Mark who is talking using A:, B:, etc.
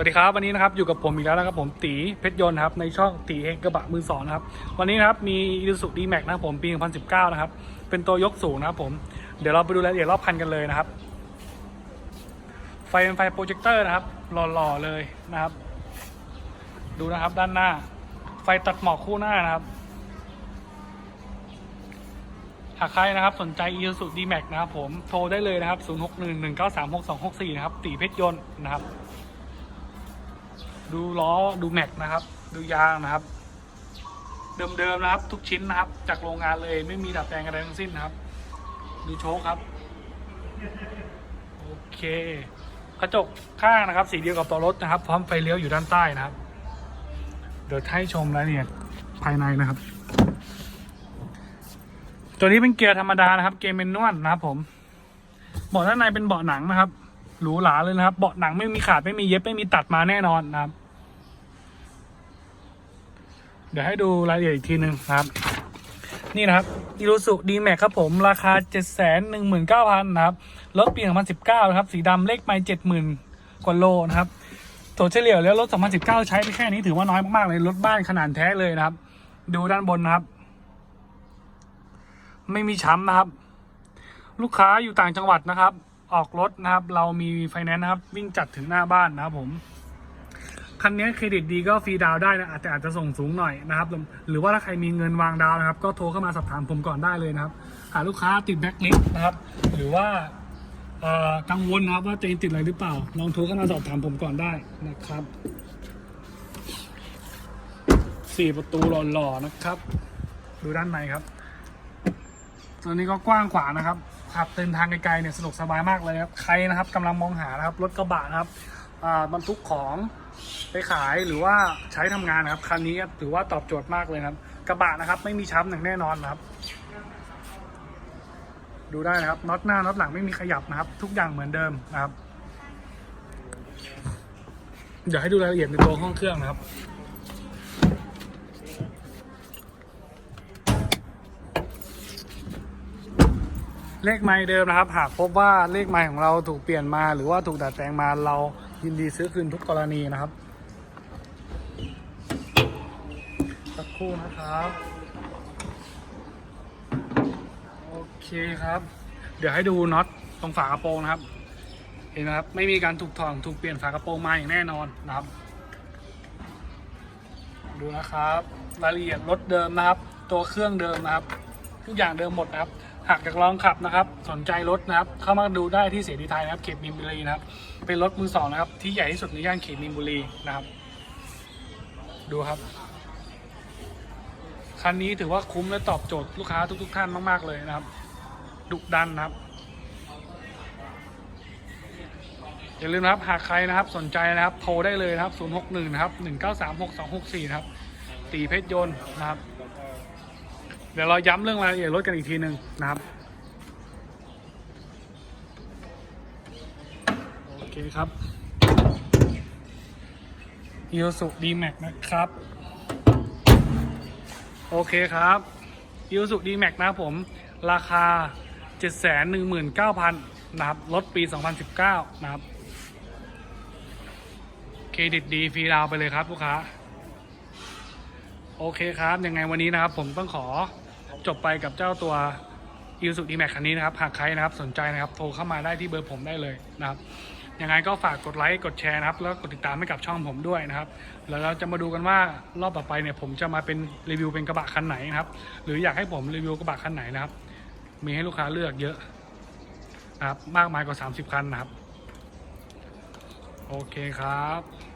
A: วัสดีครับวันนี้นะครับอยู่กับผมอีกแล้วนะครับผมตีเพชรยนต์ครับในช่องตีเฮงกระบะมือสองนะครับวันนี้นะครับมี i s u z u D-Max นะครับผมปี 2019 นะครับ เป็นตัวยกสูงนะครับผมเดี๋ยวเราไปดูรายละเอียดรอบคันกันเลยนะครับ ไฟเป็นไฟโปรเจคเตอร์นะครับหล่อๆเลยนะครับ ดูนะครับด้านหน้า ไฟตัดหมอกคู่หน้านะครับหากใครนะครับสนใจ i s u z u D-Max นะครับผมโทรได้เลยนะครับ 0611936264 นะครับตีเพชรยนต์นะครับ ดูล้อดูแม็กนะครับ ดูยางนะครับ เดิมๆนะครับ ทุกชิ้นนะครับ จากโรงงานเลยไม่มีดัดแปลงอะไรทั้งสิ้นนะครับ ดูโชคครับโอเคกระจกข้างนะครับ สีเดียวกับตัวรถนะครับ พร้อมไฟเลี้ยวอยู่ด้านใต้นะครับ เดี๋ยวให้ชมรายละเอียดภายในนะครับ ตัวนี้เป็นเกียร์ธรรมดานะครับ เกียร์เมนนวลนะครับ ผมเบาะด้านในเป็นเบาะหนังนะครับหรูหราเลยนะครับ เบาะหนังไม่มีขาดไม่มีเย็บไม่มีตัดมาแน่นอนนะครับ เดี๋ยวให้ดูรายละเอียดอีกทีหนึ่งครับ นี่นะครับอีรูสุดีแม็กครับผมราคา 7 1 9 0 0 0นะครับรถปี 2019 นะครับ สีดำเลขไมล์70,000 กว่าโลนะครับตัวเฉลี่ยแล้วรถ 2019 ใช้ไปแค่นี้ถือว่าน้อยมาก ๆ เลย รถบ้านขนาดแท้เลยนะครับ ดูด้านบนนะครับ ไม่มีช้ำนะครับ ลูกค้าอยู่ต่างจังหวัดนะครับ ออกรถนะครับ เรามีไฟแนนซ์นะครับ วิ่งจัดถึงหน้าบ้านนะครับผม คันนี้เครดิตดีก็ฟรีดาวได้นะอาจจะอาจจะส่งสูงหน่อยนะครับ หรือว่าถ้าใครมีเงินวางดาวนะครับ ก็โทรเข้ามาสอบถามผมก่อนได้เลยนะครับ หาลูกค้าติดแบ็คลิสนะครับ หรือว่ากังวลนะครับว่าตัวเองติดอะไรหรือเปล่า ลองโทรเข้ามาสอบถามผมก่อนได้นะครับสี่ประตูหล่อๆนะครับ ดูด้านในครับ ตัวนี้ก็กว้างขวางนะครับขับเดินทางไกลๆเนี่ยสะดวกสบายมากเลยครับ ใครนะครับกำลังมองหานะครับรถกระบะนะครับ บรรทุกของไปขายหรือว่าใช้ทำงานนะครับคันนี้ถือว่าตอบโจทย์มากเลยครับ กระบะนะครับไม่มีช้ำอย่างแน่นอนนะครับ ดูได้นะครับน็อตหน้าน็อตหลังไม่มีขยับนะครับ ทุกอย่างเหมือนเดิมนะครับ เดี๋ยวให้ดูรายละเอียดในตัวห้องเครื่องนะครับเลขไม้เดิมนะครับ หากพบว่าเลขไม้ของเราถูกเปลี่ยนมา หรือว่าถูกดัดแปลงมาเรา ยินดีซื้อคืนทุกกรณีนะครับ สักครู่นะครับ โอเคครับ เดี๋ยวให้ดูน็อตตรงฝากระโปรงนะครับ เห็นไหมครับ ไม่มีการถูกถอดถูกเปลี่ยนฝากระโปรงมาอย่างแน่นอนนะครับ ดูนะครับ รายละเอียดรถเดิมนะครับ ตัวเครื่องเดิมนะครับ ทุกอย่างเดิมหมดนะครับ หากอยากลองขับนะครับ สนใจรถนะครับ เข้ามาดูได้ที่เสรีไทยนะครับ เขตมีนบุรีนะครับ เป็นรถมือสองนะครับ ที่ใหญ่ที่สุดในย่านเขตมีนบุรีนะครับ ดูครับ คันนี้ถือว่าคุ้มและตอบโจทย์ลูกค้าทุก ๆ ท่านมาก ๆ เลยนะครับ ดุดันนะครับ อย่าลืมนะครับ หากใครนะครับ สนใจนะครับ โทรได้เลยนะครับ 061นะครับ1936264นะครับตีเพชรยนต์นะครับ ดี๋ยวเราย้ำเรื่องรายละเอียดรถกันอีกทีหนึ่งนะครับโอเคครับ i s u D-Max นะครับ โอเคครับ i s u D-Max นะครับผม ราคา 719,000นะครับรถปี 2019 นะครับ เครดิตดีฟรีดาวไปเลยครับลูกค้า โอเคครับ ยังไงวันนี้นะครับ ผมต้องขอ จบไปกับเจ้าตัว i s u d m a x คันนี้นะครับ หากใครนะครับสนใจนะครับ โทรเข้ามาได้ที่เบอร์ผมได้เลยนะครับ ยังไงก็ฝากกดไลค์กดแชร์นะครับ แล้วกดติดตามให้กับช่องผมด้วยนะครับ แล้วเราจะมาดูกันว่ารอบต่อไปเนี่ยผมจะมาเป็นรีวิวเป็นกระบะคันไหนนะครับ หรืออยากให้ผมรีวิวกระบะคันไหนนะครับ มีให้ลูกค้าเลือกเยอะนะครับ มากมายกว่า 30 คันนะครับ โอเคครับ